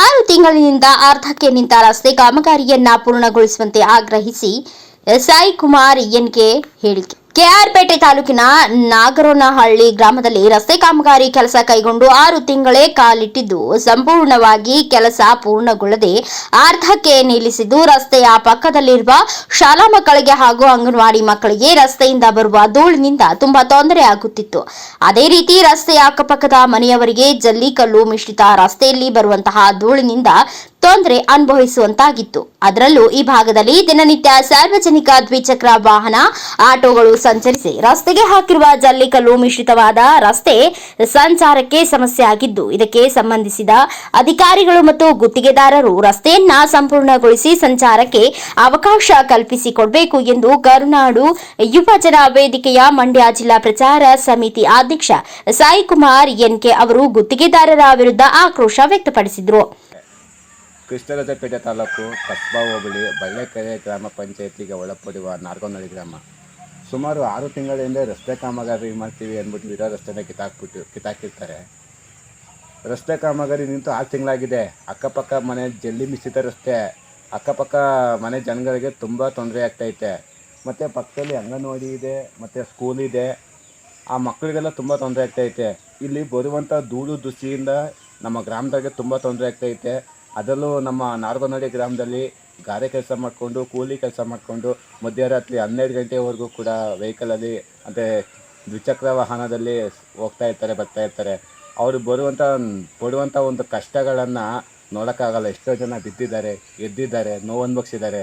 ಆರು ತಿಂಗಳಿನಿಂದ ಅರ್ಧಕ್ಕೆ ನಿಂತ ರಸ್ತೆ ಕಾಮಗಾರಿಯನ್ನ ಪೂರ್ಣಗೊಳಿಸುವಂತೆ ಆಗ್ರಹಿಸಿ ಸಾಯಿ ಕುಮಾರ್ ಎನ್ಕೆ ಹೇಳಿಕೆ. ಕೆಆರ್ಪೇಟೆ ತಾಲೂಕಿನ ನಾಗರೋನಹಳ್ಳಿ ಗ್ರಾಮದಲ್ಲಿ ರಸ್ತೆ ಕಾಮಗಾರಿ ಕೆಲಸ ಕೈಗೊಂಡು ಆರು ತಿಂಗಳೇ ಕಾಲಿಟ್ಟಿದ್ದು. ಸಂಪೂರ್ಣವಾಗಿ ಕೆಲಸ ಪೂರ್ಣಗೊಳ್ಳದೆ ಅರ್ಧಕ್ಕೆ ನಿಲ್ಲಿಸಿದ್ದು. ರಸ್ತೆಯ ಪಕ್ಕದಲ್ಲಿರುವ ಶಾಲಾ ಮಕ್ಕಳಿಗೆ ಹಾಗೂ ಅಂಗನವಾಡಿ ಮಕ್ಕಳಿಗೆ ರಸ್ತೆಯಿಂದ ಬರುವ ಧೂಳಿನಿಂದ ತುಂಬಾ ತೊಂದರೆ ಆಗುತ್ತಿತ್ತು. ಅದೇ ರೀತಿ ರಸ್ತೆಯ ಅಕ್ಕಪಕ್ಕದ ಮನೆಯವರಿಗೆ ಜಲ್ಲಿಕಲ್ಲು ಮಿಶ್ರಿತ ರಸ್ತೆಯಲ್ಲಿ ಬರುವಂತಹ ಧೂಳಿನಿಂದ ತೊಂದರೆ ಅನುಭವಿಸುವಂತಾಗಿತ್ತು. ಅದರಲ್ಲೂ ಈ ಭಾಗದಲ್ಲಿ ದಿನನಿತ್ಯ ಸಾರ್ವಜನಿಕ ದ್ವಿಚಕ್ರ ವಾಹನ, ಆಟೋಗಳು ಸಂಚರಿಸಿ ರಸ್ತೆಗೆ ಹಾಕಿರುವ ಜಲ್ಲಿಕಲ್ಲು ಮಿಶ್ರಿತವಾದ ರಸ್ತೆ ಸಂಚಾರಕ್ಕೆ ಸಮಸ್ಯೆ ಆಗಿದ್ದು, ಇದಕ್ಕೆ ಸಂಬಂಧಿಸಿದ ಅಧಿಕಾರಿಗಳು ಮತ್ತು ಗುತ್ತಿಗೆದಾರರು ರಸ್ತೆಯನ್ನ ಸಂಪೂರ್ಣಗೊಳಿಸಿ ಸಂಚಾರಕ್ಕೆ ಅವಕಾಶ ಕಲ್ಪಿಸಿಕೊಡಬೇಕು ಎಂದು ಕರುನಾಡು ಯುವಜನ ವೇದಿಕೆಯ ಮಂಡ್ಯ ಜಿಲ್ಲಾ ಪ್ರಚಾರ ಸಮಿತಿ ಅಧ್ಯಕ್ಷ ಸಾಯಿಕುಮಾರ್ ಎನ್ಕೆ ಅವರು ಗುತ್ತಿಗೆದಾರರ ವಿರುದ್ಧ ಆಕ್ರೋಶ ವ್ಯಕ್ತಪಡಿಸಿದರು. ಕೃಷ್ಣರಾಜಪೇಟೆ ತಾಲೂಕು ಕಸ್ಬಾ ಹೋಬಳಿ, ಬಳ್ಳೆಕೆರೆ ಗ್ರಾಮ ಪಂಚಾಯತಿಗೆ ಒಳಪಡುವ ನಾರ್ಗೋನಹಳ್ಳಿ ಗ್ರಾಮ. ಸುಮಾರು ಆರು ತಿಂಗಳ ಹಿಂದೆ ರಸ್ತೆ ಕಾಮಗಾರಿ ಮಾಡ್ತೀವಿ ಅಂದ್ಬಿಟ್ಟು ಇರೋ ರಸ್ತೆನ ಕಿತ್ತಾಕ್ಬಿಟ್ಟು, ಕಿತ್ತಾಕಿರ್ತಾರೆ. ರಸ್ತೆ ಕಾಮಗಾರಿ ನಿಂತು ಆರು ತಿಂಗಳಾಗಿದೆ. ಅಕ್ಕಪಕ್ಕ ಮನೆ ಜಲ್ಲಿ ಮಿಶ್ರಿತ ರಸ್ತೆ. ಅಕ್ಕಪಕ್ಕ ಮನೆ ಜನಗಳಿಗೆ ತುಂಬ ತೊಂದರೆ ಆಗ್ತೈತೆ. ಮತ್ತು ಪಕ್ಕದಲ್ಲಿ ಅಂಗನವಾಡಿ ಇದೆ, ಮತ್ತು ಸ್ಕೂಲ್ ಇದೆ. ಆ ಮಕ್ಕಳಿಗೆಲ್ಲ ತುಂಬ ತೊಂದರೆ ಆಗ್ತೈತೆ. ಇಲ್ಲಿ ಬರುವಂಥ ಧೂಳು ದುಸಿಯಿಂದ ನಮ್ಮ ಗ್ರಾಮದಾಗೆ ತುಂಬ ತೊಂದರೆ ಆಗ್ತೈತೆ. ಅದರಲ್ಲೂ ನಮ್ಮ ನಾರ್ಗನಹಳ್ಳಿ ಗ್ರಾಮದಲ್ಲಿ ಗಾರೆ ಕೆಲಸ ಮಾಡಿಕೊಂಡು, ಕೂಲಿ ಕೆಲಸ ಮಾಡಿಕೊಂಡು, ಮಧ್ಯರಾತ್ರಿ ಹನ್ನೆರಡು ಗಂಟೆವರೆಗೂ ಕೂಡ ವೆಹಿಕಲಲ್ಲಿ ಅಂದರೆ ದ್ವಿಚಕ್ರ ವಾಹನದಲ್ಲಿ ಹೋಗ್ತಾ ಇರ್ತಾರೆ, ಬರ್ತಾ ಇರ್ತಾರೆ. ಅವರು ಬರುವಂಥ ಪಡುವಂಥ ಒಂದು ಕಷ್ಟಗಳನ್ನು ನೋಡೋಕ್ಕಾಗಲ್ಲ. ಎಷ್ಟೋ ಜನ ಬಿದ್ದಿದ್ದಾರೆ, ಎದ್ದಿದ್ದಾರೆ ನೋವು ಅನುಭವಿಸಿದ್ದಾರೆ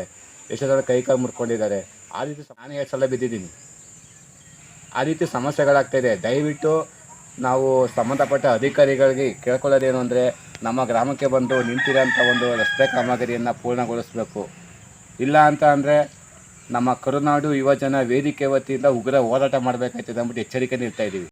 ಎಷ್ಟೋ ಜನ ಕೈ ಕಾಲು ಮುರ್ಕೊಂಡಿದ್ದಾರೆ. ಆ ರೀತಿ ನಾನು ಎರಡು ಸಲ ಬಿದ್ದಿದ್ದೀನಿ. ಆ ರೀತಿ ಸಮಸ್ಯೆಗಳಾಗ್ತಾಯಿದೆ ದಯವಿಟ್ಟು ನಾವು ಸಂಬಂಧಪಟ್ಟ ಅಧಿಕಾರಿಗಳಿಗೆ ಕೇಳ್ಕೊಳ್ಳೋದೇನು ಅಂದರೆ ನಮ್ಮ ಗ್ರಾಮಕ್ಕೆ ಬಂದು ನಿಂತಿರೋಂಥ ಒಂದು ರಸ್ತೆ ಕಾಮಗಾರಿಯನ್ನು ಪೂರ್ಣಗೊಳಿಸಬೇಕು. ಇಲ್ಲ ಅಂತ ಅಂದರೆ ನಮ್ಮ ಕರುನಾಡು ಯುವಜನ ವೇದಿಕೆ ವತಿಯಿಂದ ಉಗ್ರ ಹೋರಾಟ ಮಾಡಬೇಕಾಗ್ತದೆ ಅಂದ್ಬಿಟ್ಟು ಎಚ್ಚರಿಕೆ ನೀಡ್ತಾ ಇದ್ದೀವಿ